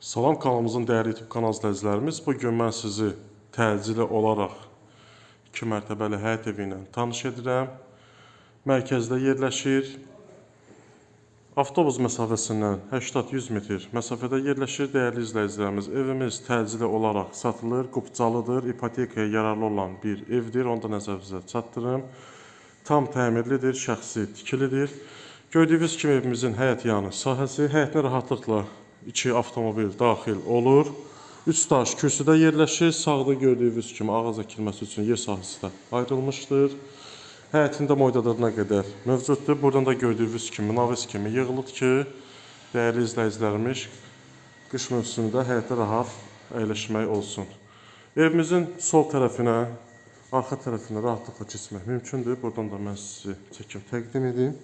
Salam kanalımızın dəyərli YouTube kanal izləyicilərimiz, bu gün mən sizi təcili olaraq 2 mərtəbəli həyət evi ilə tanış edirəm. Mərkəzdə yerləşir. Avtobus məsafəsindən 80-100 metr məsafədə yerləşir dəyərli izləyicilərimiz. Evimiz təcili olaraq satılır, qupcalıdır, ipotekaya yararlı olan bir evdir. Onu da nəzərinizə çatdırım. Tam təmirlidir, şəxsi tikilidir. Gördüyünüz kimi evimizin həyət yanı sahəsi, həyətinə rahatlıqla iki avtomobil daxil olur. Üç daş kürsüdə yerləşir. Sağda gördüyünüz kimi ağac əkilməsi üçün yer sahəsi də ayrılmışdır. Həyətində moydadırına qədər mövcuddur. Buradan da gördüyünüz kimi navis kimi yığılıb ki, dəyərli izləyicilərimiz qış mövsümündə həyətdə rahat əyləşmək olsun. Evimizin sol tərəfinə, arxa tərəfinə rahatlıqla keçmək mümkündür. Buradan da mən sizi çəkim təqdim edeyim.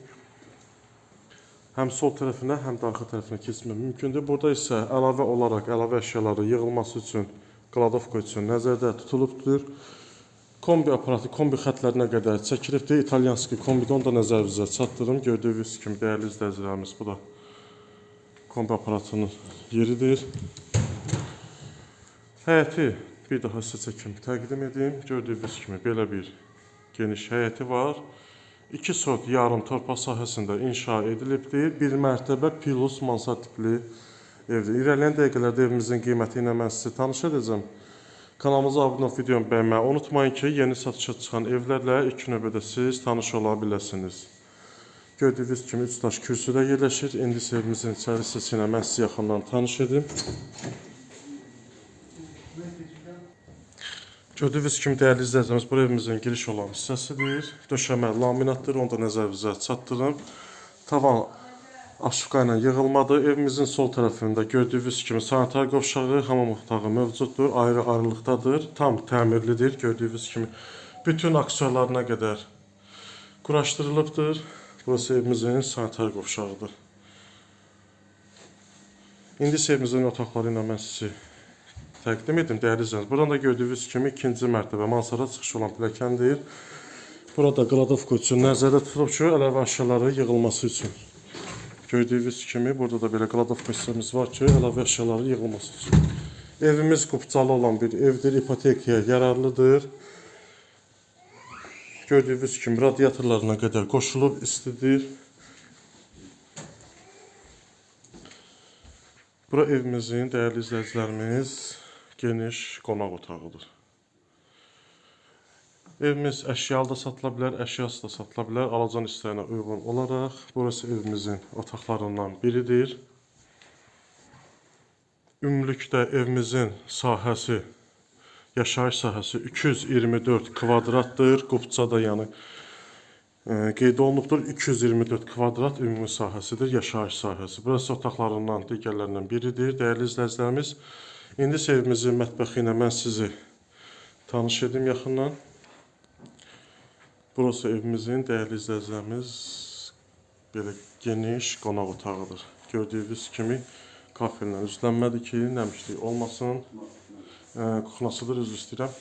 Həm sol tərəfinə, həm də arxa tərəfinə keçmək mümkündür. Burada isə əlavə olaraq əlavə əşyaları yığılması üçün, qladovka üçün nəzərdə tutulubdur. Kombi aparatı, kombi xətlərinə qədər çəkilibdir. İtalyanski kombidə onu da nəzərinizə çatdırım. Gördüyünüz kimi dəyərli izləyicilərimiz bu da kombi aparatının yeridir. Həyəti bir daha sizə çəkim təqdim edim. Gördüyünüz kimi belə bir geniş həyəti var. 2 sot yarım torpaq sahəsində inşa edilibdir. Bir mərtəbə plus mansard tipli evdir. İrəliyən dəqiqələrdə evimizin qiyməti ilə mən sizi tanış edəcəm. Kanalımıza abunə olub videomu bəyənməyi unutmayın ki, yeni satışa çıxan evlərlə ilk növbədə siz tanış ola biləsiniz. Gördüyünüz kimi 3 daş kürsüdə yerləşir. İndi isə evimizin içərisi ilə mən sizi yaxından tanış edim. Gördüyünüz kimi dəyərli izləyicilərimiz, bu evimizin giriş olan hissəsidir. Döşəmə laminatdır, onu da nəzərinizə çatdırım. Tavan aşıqa ilə yığılmadır. Evimizin sol tərəfində gördüyünüz kimi sanitar qovşağı, hamam otağı mövcuddur, ayrı-ayrılıqdadır. Tam təmirlidir, gördüyünüz kimi. Bütün aksiyonlarına qədər quraşdırılıbdır. Burası evimizin sanitar qovşağıdır. İndi isə evimizin otaqları ilə mən sizi təqdim edim dəyərli izləyicilər. Buradan da gördüyünüz kimi ikinci mərtəbə mansara çıxış olan pilləkəndir. Burada qladovka üçün nəzərdə tutulub ki, əlavə əşyaları yığılması üçün. Gördüyünüz kimi burada da belə qladovka hissəmiz var ki, əlavə əşyaları yığılması üçün. Evimiz qupcalı olan bir evdir, ipotekaya yararlıdır. Gördüyünüz kimi radiatorlarına qədər qoşulub istidir. Bura evimizin dəyərli izləyicilərimiz geniş qonaq otağıdır. Evimiz əşyalı da satıla bilər, əşyası da satıla bilər. Alacan istəyinə uyğun olaraq burası evimizin otaqlarından biridir. Ümumlükdə evimizin sahəsi, yaşayış sahəsi 224 kvadratdır. Qubçada yəni e, qeyd olunubdur 224 kvadrat ümumi sahəsidir, yaşayış sahəsi. Burası otaqlarından digərlərindən biridir. Dəyərli izləyicilərimiz, indi evimizin mətbəxi ilə mən sizi tanış edim yaxından. Burası evimizin dəyərli izləyicilərimiz belə geniş qonaq otağıdır. Gördüyünüz kimi kafellə üzlənmədir ki, nəmişlik olmasın. Kuxnasıdır, üzr istəyirəm.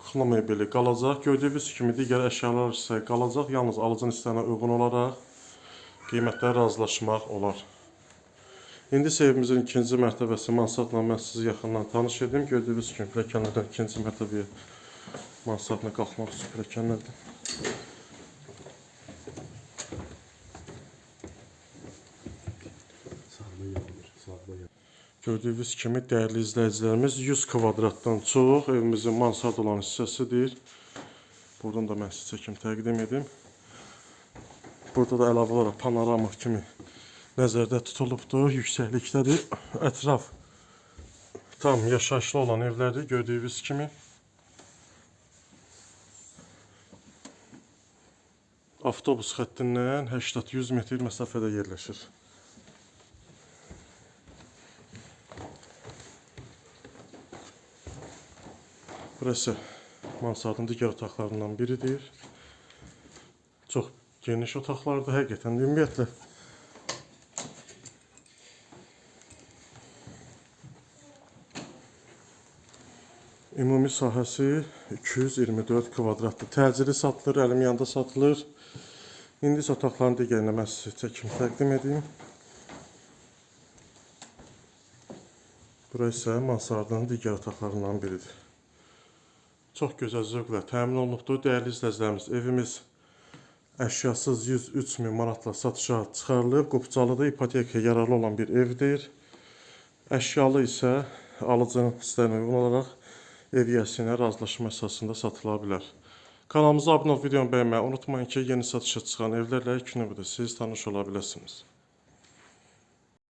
Kuxna mebeli qalacaq. Gördüyünüz kimi digər əşyalar isə qalacaq. Yalnız alıcının istəyinə uyğun olaraq qiymətlər razılaşmaq olar. İndi isə evimizin ikinci mərtəbəsi mansardla mən sizi yaxından tanış edim. Gördüyünüz kimi pilləkənlərdən ikinci mərtəbəyə mansardla qalxmaq üçün pilləkənlərdən. Gördüyünüz kimi dəyərli izləyicilərimiz 100 kvadratdan çox evimizin mansard olan hissəsidir. Buradan da mən sizə çəkim təqdim edim. Burada da əlavə olaraq panoramik kimi nəzərdə tutulubdur, yüksəklikdədir. Ətraf tam yaşayışlı olan evlərdir gördüyünüz kimi. Avtobus xəttindən 80-100 metr məsafədə yerləşir. Burası mansardın digər otaqlarından biridir. Çox geniş otaqlardır həqiqətən ümumiyyətlə. Ümumi sahəsi 224 kvadratdır. Təcili satılır, əlim yanında satılır. İndi isə otaqların digərinə sizə çəkim təqdim edeyim. Bura isə mansardanın digər otaqlarından biridir. Çox gözəl zövqlə təmin olunubdur. Dəyərli izləyicilərimiz, evimiz əşyasız 103 min manatla satışa çıxarılıb. Qupcalıdır, ipotekaya yararlı olan bir evdir. Əşyalı isə alıcının istəyinə uyğun olaraq ev yiyəsi ilə razılaşma əsasında satıla bilər. Kanalımıza abunə olub videonu bəyənməyi unutmayın ki, yeni satışa çıxan evlərlə ilk növbədə siz tanış ola biləsiniz.